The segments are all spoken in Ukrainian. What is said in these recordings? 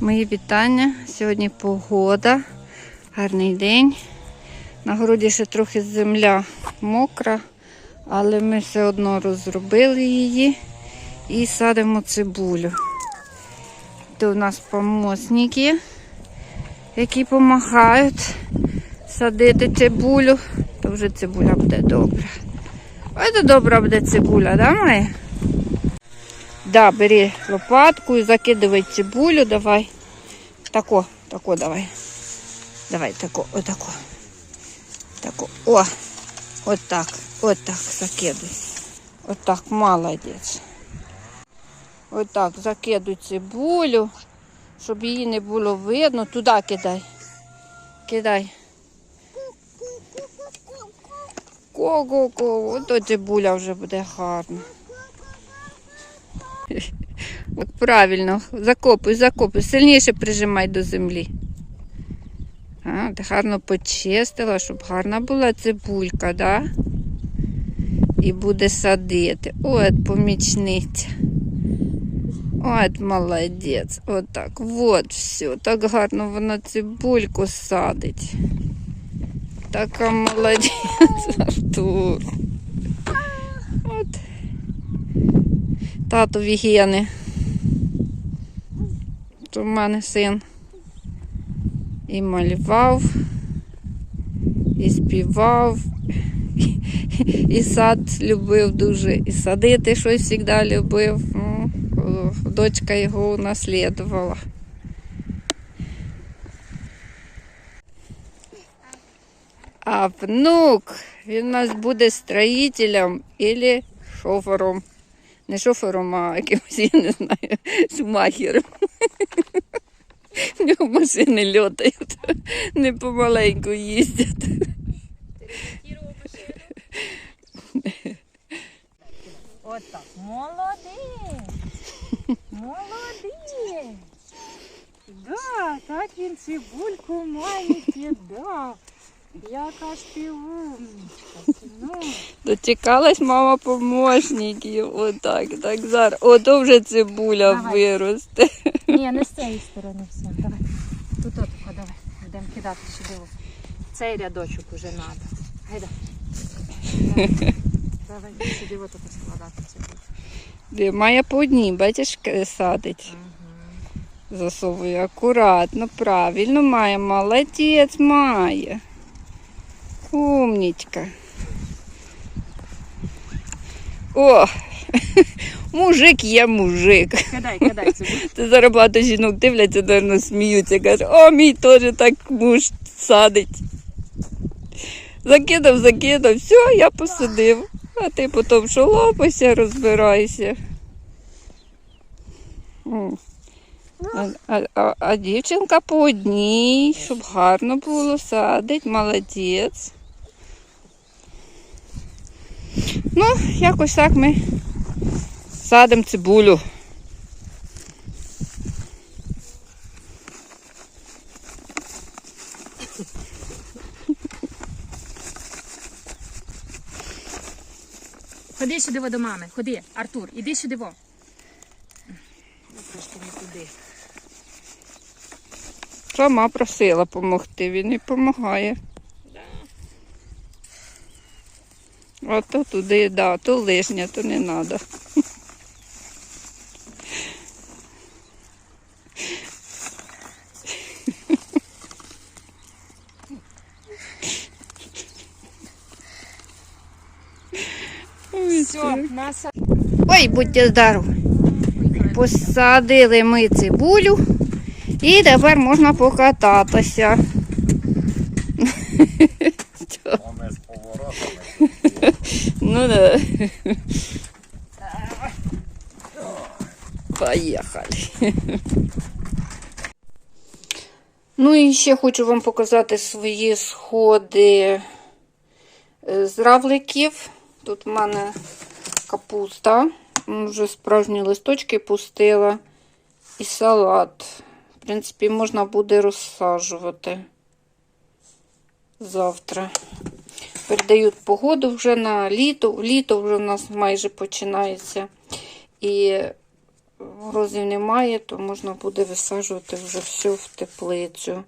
Мої вітання. Сьогодні погода, гарний день. На городі ще трохи земля мокра, але ми все одно розробили її і садимо цибулю. Тут у нас помощники, які допомагають садити цибулю. То вже цибуля буде добра. Ой, то добра буде цибуля, да, Майя? Да, бери лопатку і закидывай цибулю, давай. Тако, тако давай. Давай, тако, отако. Тако. О, от так, от так закидуй. От так, молодець. От так, закидуй цибулю, щоб її не було видно. Туди кидай. Кидай. Ко-ко-ко, ото цибуля вже буде гарна. От правильно, закопуй, закопуй, сильніше прижимай до землі. А, гарно почистила, щоб гарна була цибулька, да? І буде садити. От помічниця. От молодець. От так. От все. Так гарно вона цибульку садить. Така молодець, Артур. От. Татові гени. В мене син і малював, і співав, і сад любив дуже, і садити щось завжди любив. Ну, Дочка його унаслідувала. А внук, він у нас буде строїтелем або шофером. Не шофером, а якимось, я не знаю, шумахером. В нього машини льотають, не помаленьку їздять. От так. Молодець. Молодець. Да, так він цибульку має кидав. Яка ж ти умничка, синок. Дочекалась мама помощників. Отак, так зараз. Ото вже цибуля Давай. виросте. Ні, не з цієї сторони все. Давай. Тут от, о, давай. Будемо кидати сюди. о. Цей рядочок уже треба. Гайда. Давай сюди от тут складати цибульку. Де Має по одній, бачиш, к- садить. Засовує акуратно, правильно має. Молодець має. Умнічка. О, мужик є мужик. Кидай, кидай цибульку. Це зараз багато жінок дивляться, наверно, сміються, кажуть, о, мій теж так муж садить. Закидав, закидав, все, я посадив. А ти потім що лопайся, розбирайся. А, а, а, а дівчинка по одній, щоб гарно було, садить, молодець. Ну, якось так ми садимо цибулю. Ходи сюди до мами. Ходи, Артур, іди сюди во. Трошки не туди. Сама просила допомогти, він і допомагає. А то туди, да, то лишнє, то не треба. Ой, будьте здорові. Посадили ми цибулю і тепер можна покататися. Вони з поворотами. Ну да. Поїхали. Ну і ще хочу вам показати свої сходи е, з равликів. Тут в мене капуста. Вже справжні листочки пустила. І салат. В принципі, можна буде розсаджувати завтра. Передають погоду вже на літо. Літо вже в нас майже починається. І морозів немає, то можна буде висаджувати вже все в теплицю.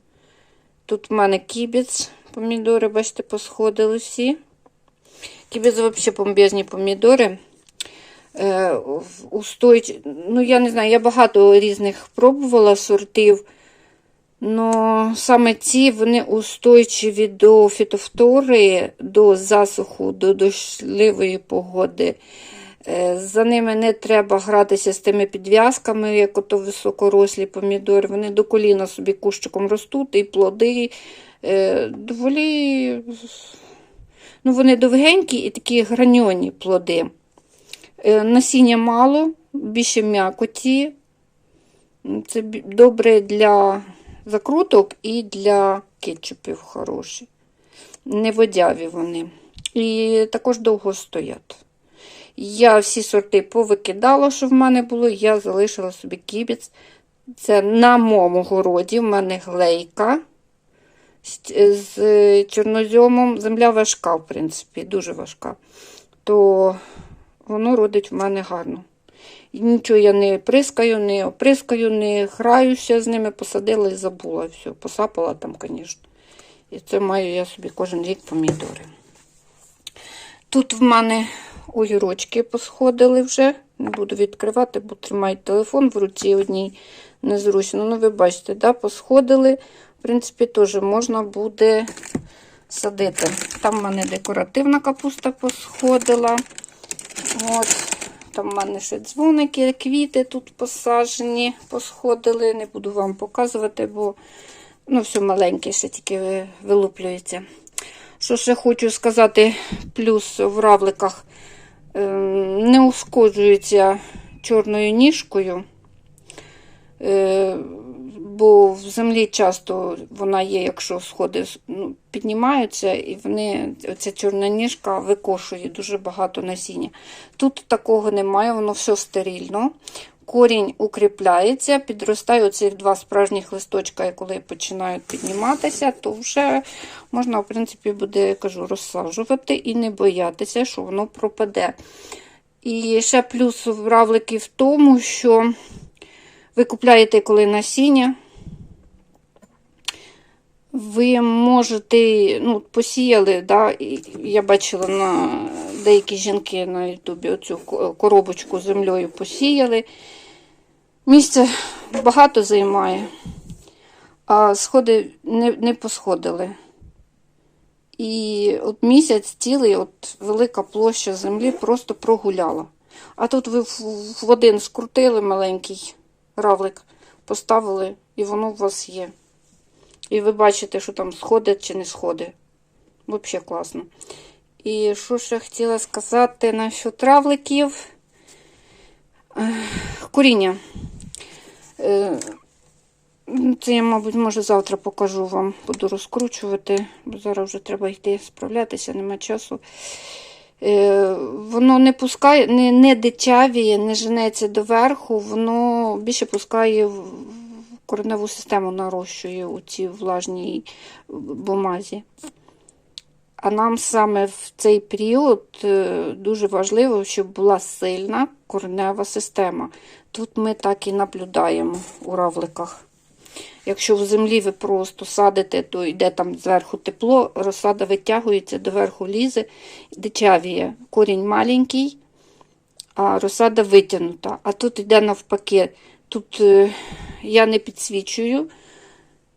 Тут в мене кібіц, помідори, бачите, посходили всі. Кібіц взагалі бомбезні помідори. Е, устойч... Ну, я не знаю, я багато різних пробувала сортів. Но саме ці вони устойчиві до фітофтори, до засуху, до дощливої погоди. Е, За ними не треба гратися з тими підв'язками, як ото високорослі помідори. Вони до коліна собі кущиком ростуть, і плоди е, доволі. Ну, вони довгенькі і такі граньоні плоди. Е, Насіння мало, більше м'якоті. Це добре для закруток і для кетчупів хороші. Не водяві вони. І також довго стоять. Я всі сорти повикидала, що в мене було. Я залишила собі кібіц. Це на моєму городі. В мене глейка з чорнозьомом. Земля важка, в принципі, дуже важка. То воно родить в мене гарно. Нічого я не прискаю, не оприскаю, не граюся з ними, посадила і забула. Все, посапала там, звісно. І це маю я собі кожен рік помідори. Тут в мене огірочки посходили вже. Не буду відкривати, бо тримаю телефон в руці одній незручно. Ну, ви бачите, да, посходили. В принципі, теж можна буде садити. Там в мене декоративна капуста посходила. От. Там в мене ще дзвоники, квіти тут посаджені, посходили. Не буду вам показувати, бо ну, все маленьке, ще тільки ви- вилуплюється. Що ще хочу сказати, плюс в равликах е, не ушкоджується чорною ніжкою. Бо в землі часто вона є, якщо сходи ну, піднімаються, і вони, оця чорна ніжка викошує дуже багато насіння. Тут такого немає, воно все стерильно. Корінь укріпляється, підростає оці два справжніх листочка, і коли починають підніматися, то вже можна, в принципі, буде, я кажу, розсаджувати і не боятися, що воно пропаде. І ще плюс равлики в тому, що ви купляєте коли насіння, ви можете, ну, посіяли, да, я бачила на деякі жінки на Ютубі оцю коробочку з землею посіяли. Місце багато займає, а сходи не, не посходили. І от місяць цілий, от велика площа землі просто прогуляла. А тут ви в один скрутили маленький равлик, поставили, і воно у вас є. І ви бачите, що там сходить чи не сходить. Взагалі класно. І що ще хотіла сказати насчет равликів. Ех, Коріння. Е, Це я, мабуть, може завтра покажу вам. Буду розкручувати, бо зараз вже треба йти справлятися, нема часу. Е, Воно не пускає, не, не дичавіє, не женеться доверху, воно більше пускає в кореневу систему, нарощує у цій влажній бумазі. А нам саме в цей період е, дуже важливо, щоб була сильна коренева система. Тут ми так і наблюдаємо у равликах. Якщо в землі ви просто садите, то йде там зверху тепло, розсада витягується, доверху лізе, дичавіє. Корінь маленький, а розсада витягнута. А тут йде навпаки. Тут е, я не підсвічую.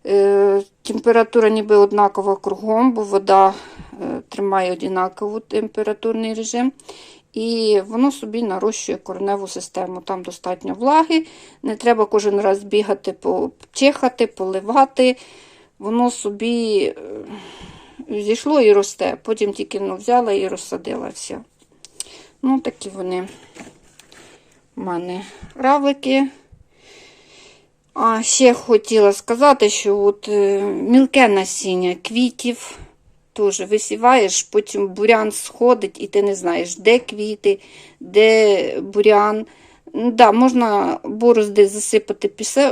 Е, температура ніби однакова кругом, бо вода е, тримає однаковий температурний режим. І воно собі нарощує кореневу систему. Там достатньо влаги, не треба кожен раз бігати, чихати, поливати. Воно собі е, зійшло і росте. Потім тільки ну, взяла і розсадила все. Ну, такі вони в мене равлики. А ще хотіла сказати, що от е, мілке насіння квітів теж висіваєш, потім бурян сходить, і ти не знаєш, де квіти, де бурян. Ну, Да, можна борозди засипати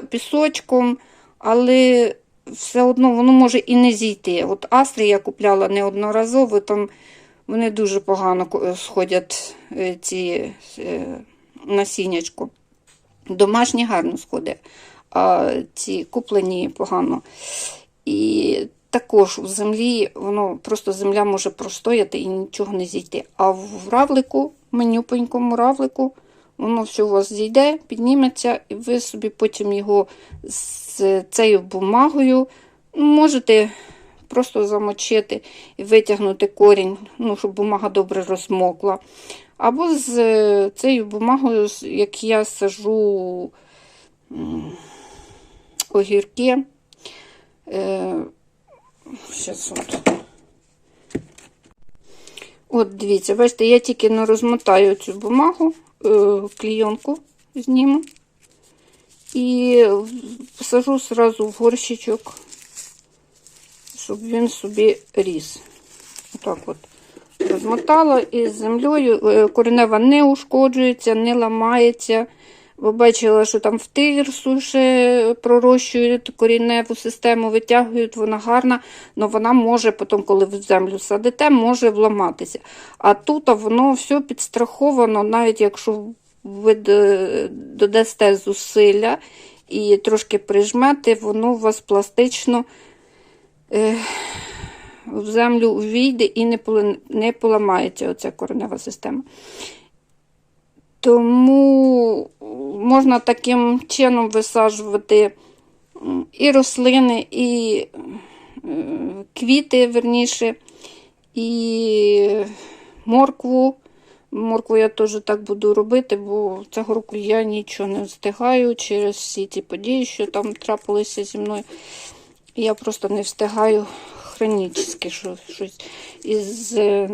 пісочком, але все одно воно може і не зійти. От астри я купляла неодноразово, там вони дуже погано сходять е, ці е, насіннячко. Домашні гарно сходить, а ці куплені погано. І також в землі воно просто земля може простояти і нічого не зійти. А в равлику, менюпенькому равлику, воно все у вас зійде, підніметься, і ви собі потім його з цією бумагою ну, можете просто замочити і витягнути корінь, ну, щоб бумага добре розмокла. Або з цією бумагою, як я сажу огірки. Е, от. Дивіться, бачите, я тільки не розмотаю цю бумагу, е, клійонку зніму і посажу сразу в горщичок, щоб він собі ріс. Отак от розмотала і з землею е, коренева не ушкоджується, не ламається. Бо бачила, що там в тирсу ще пророщують коріневу систему, витягують, вона гарна, але вона може потім, коли в землю садите, може вламатися. А тут воно все підстраховано, навіть якщо ви додасте зусилля і трошки прижмете, воно у вас пластично е, в землю увійде і не поламається оця коренева система. Тому можна таким чином висаджувати і рослини, і е, квіти, верніше, і моркву. Моркву я теж так буду робити, бо цього року я нічого не встигаю через всі ті події, що там трапилися зі мною. Я просто не встигаю хронічно щось. Із е,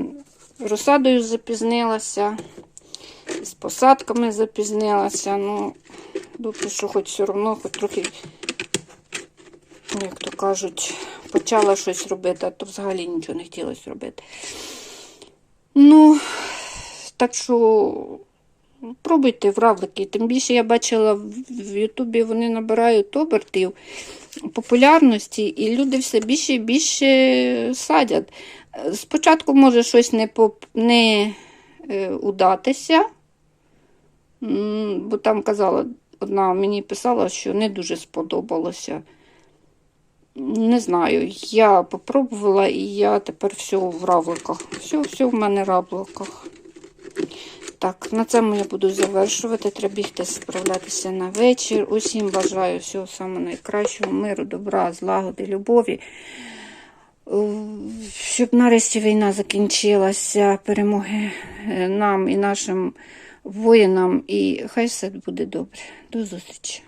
розсадою запізнилася, з посадками запізнилася. Ну, що хоч все одно, хоч трохи, як то кажуть, почала щось робити, а то взагалі нічого не хотілося робити. Ну, так що пробуйте в равлики. Тим більше я бачила в Ютубі, вони набирають обертів популярності, і люди все більше і більше садять. Спочатку може щось не, поп... не е, удатися, бо там казала, одна мені писала, що не дуже сподобалося. Не знаю, я попробувала і я тепер все в равликах. Все, все в мене в равликах. Так, на цьому я буду завершувати. Треба бігти справлятися на вечір. Усім бажаю всього самого найкращого, миру, добра, злагоди, любові. Е, Щоб нарешті війна закінчилася, перемоги е, нам і нашим воїнам. І хай все буде добре. До зустрічі.